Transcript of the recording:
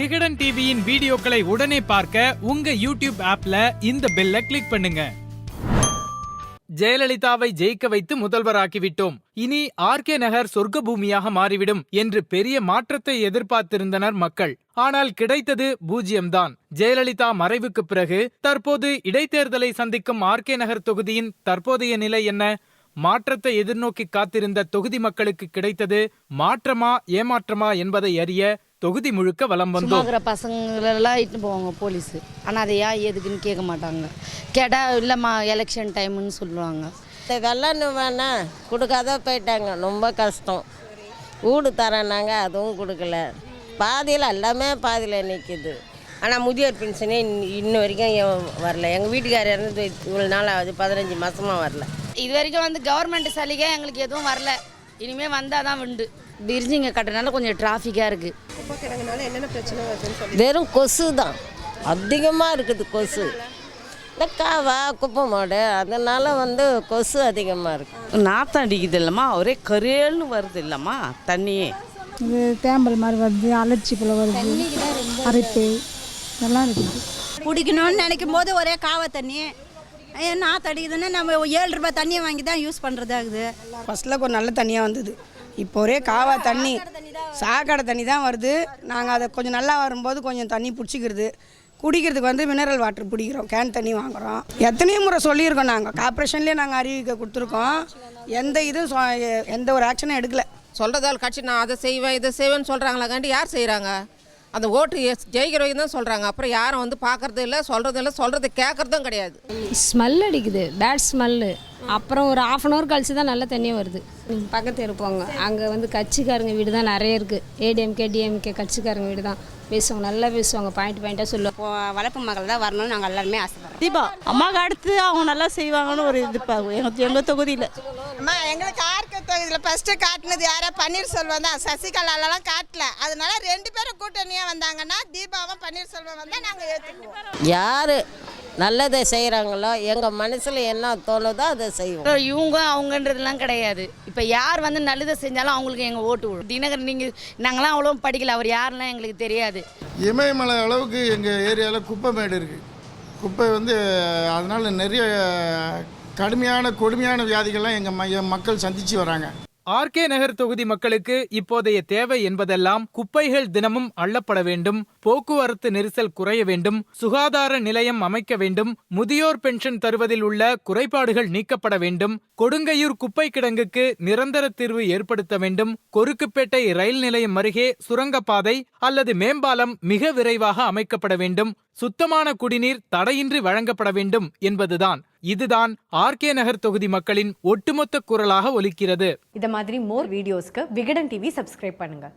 விகடன் டிவியின் வீடியோக்களை உடனே பார்க்க உங்க யூடியூப் ஆப்ல இந்த பெல்ல கிளிக் பண்ணுங்க. ஜெயலலிதாவை ஜெயிக்க வைத்து முதல்வராக்கிவிட்டோம். இனி ஆர்கே நகர் சொர்க்க பூமியாக மாறிவிடும் என்று பெரிய மாற்றத்தை எதிர்பார்த்திருந்தனர் மக்கள். ஆனால் கிடைத்தது பூஜ்யம்தான் ஜெயலலிதா மறைவுக்கு பிறகு தற்போது இடைத்தேர்தலை சந்திக்கும் ஆர்கே நகர் தொகுதியின் தற்போதைய நிலை என்ன? மாற்றத்தை எதிர்நோக்கி காத்திருந்த தொகுதி மக்களுக்கு கிடைத்தது மாற்றமா ஏமாற்றமா என்பதை அறிய தொகுதி முழுக்க வலம் வந்தோம். பசங்களெல்லாம் இட்டுன்னு போவாங்க போலீஸு. ஆனால் அதை ஏன் எதுக்குன்னு கேட்க மாட்டாங்க. கேட்டால் இல்லைம்மா எலெக்ஷன் டைம்னு சொல்லுவாங்க. வெள்ளன்னு வேணா கொடுக்காத போயிட்டாங்க. ரொம்ப கஷ்டம். வீடு தரேன்னாங்க அதுவும் கொடுக்கல. பாதியில் எல்லாமே பாதியில் நிற்கிது ஆனால் முதியோர் பென்ஷனே இன்ன- இன்ன வரைக்கும் வரல? எங்கள் வீட்டுக்காரர் இறந்து இவ்வளோ நாள் ஆகுது பதினஞ்சு மாதமாக வரல. இது வரைக்கும் வந்து கவர்மெண்ட் சலுகை எங்களுக்கு எதுவும் வரல. இனிமேல் வந்தால் தான் உண்டு. பிரிட்ஜிங்க கட்டுறதுனால கொஞ்சம் டிராஃபிக்காக இருக்குது வெறும் கொசு தான். அதிகமாக இருக்குது கொசு. இந்த காவா குப்பை மாடு அதனால் வந்து கொசு அதிகமாக இருக்குது நாத்தம் அடிக்குது இல்லைம்மா. ஒரே கரேல்னு வருது இல்லைம்மா தண்ணியே. இது தேம்பல் மாதிரி வருது அலர்ச்சி போல் வருது. அரைப்பு. இதெல்லாம் இருக்குது குடிக்கணும்னு நினைக்கும் போது ஒரே காவ தண்ணி. ஏன் நாற்று அடிக்குதுன்னா நம்ம ஏழு ரூபாய் தண்ணியை வாங்கி தான் யூஸ் பண்ணுறதாகுது ஃபஸ்ட்டில் கொஞ்சம் நல்ல தண்ணியாக வந்தது. இப்போ ஒரே காவா தண்ணி. சாக்கடை தண்ணி தான் வருது. நாங்கள் அதை கொஞ்சம் நல்லா வரும்போது கொஞ்சம் தண்ணி பிடிச்சிக்கிறது. குடிக்கிறதுக்கு வந்து மினரல் வாட்டர் பிடிக்கிறோம். கேன் தண்ணி வாங்குகிறோம் எத்தனையோ முறை சொல்லியிருக்கோம் நாங்கள் கார்ப்பரேஷன்லேயே நாங்கள் அறிவிக்க கொடுத்துருக்கோம். எந்த இதுவும் சொ- எந்த ஒரு ஆக்ஷனும் எடுக்கல. சொல்கிறதால் கட்சி நான் அதை செய்வேன் இதை செய்வேன்னு சொல்கிறாங்களாக்காண்டி யார் செய்கிறாங்க அந்த ஓட்டு எஸ்- ஜெயிக்கிறவங்க தான் சொல்கிறாங்க அப்புறம் யாரும் வந்து பார்க்கறது இல்லை சொல்கிறது இல்லை சொல்கிறது கேட்குறதும் கிடையாது. ஸ்மெல் அடிக்குது. பேட் ஸ்மெல்லு அப்புறம் ஒரு ஆஃப் அன் ஹவர் கழிச்சு தான் நல்ல தண்ணியே வருது. பக்கத்து இருப்போங்க அங்கே வந்து கட்சிக்காரங்க வீடு தான் நிறைய இருக்குது ஏடிஎம்கே டிஎம்கே கட்சிக்காரங்க வீடு தான். பேசுவாங்க நல்லா பேசுவாங்க. பாயிண்ட் பாயிண்ட்டாக சொல்லுவாங்க. வளர்ப்பு மகள் தான் வரணும்னு நாங்கள் எல்லாருமே ஆசைப்படுறோம். தீபா அம்மாவுக்கு அடுத்து அவங்க நல்லா செய்வாங்கன்னு ஒரு இது எங்கள் எங்கள் தொகுதியில். அம்மா எங்களுக்கு ஆர்க்க தொகுதியில் ஃபஸ்ட்டு காட்டினது யாரா? பன்னீர்செல்வம் தான். சசிகலாலலாம் காட்டல. அதனால ரெண்டு பேரும் கூட்டணியாக வந்தாங்கன்னா தீபாவும் பன்னீர்செல்வம் வந்தால் நாங்கள் ஏற்றுக்குவோம் யார்? நல்லதை செய்கிறாங்களோ எங்கள் மனசில் என்ன தோணுதோ அதை செய்வோம். இவங்க அவங்கன்றதுலாம் கிடையாது. இப்போ யார் வந்து நல்லதை செஞ்சாலும் அவங்களுக்கு எங்கள் ஓட்டு விடும் தினகர் நீங்கள் நாங்களாம் அவ்வளோ படிக்கல. அவர் யாருலாம் எங்களுக்கு தெரியாது. இமயமலை அளவுக்கு எங்கள் ஏரியாவில் குப்பை மேடு இருக்குது குப்பை வந்து அதனால் நிறைய கடுமையான கொடுமையான வியாதிகள்லாம் எங்கள் மக்கள் சந்திச்சு வராங்க. ஆர்கே நகர் தொகுதி மக்களுக்கு இப்போதைய தேவை என்பதெல்லாம் குப்பைகள் தினமும் அள்ளப்பட வேண்டும் போக்குவரத்து நெரிசல் குறைய வேண்டும் சுகாதார நிலையம் அமைக்க வேண்டும் முதியோர் பென்ஷன் தருவதில் உள்ள குறைபாடுகள் நீக்கப்பட வேண்டும் கொடுங்கையூர் குப்பை கிடங்குக்கு நிரந்தர தீர்வு ஏற்படுத்த வேண்டும் கொருக்குப்பேட்டை ரயில் நிலையம் அருகே சுரங்கப்பாதை அல்லது மேம்பாலம் மிக விரைவாக அமைக்கப்பட வேண்டும் சுத்தமான குடிநீர் தடையின்றி வழங்கப்பட வேண்டும் என்பதுதான். இதுதான் ஆர்கே நகர் தொகுதி மக்களின் ஒட்டுமொத்த குரலாக ஒலிக்கிறது. இந்த மாதிரி மோர் வீடியோஸ்க்கு விகடன் டிவி சப்ஸ்கிரைப் பண்ணுங்க.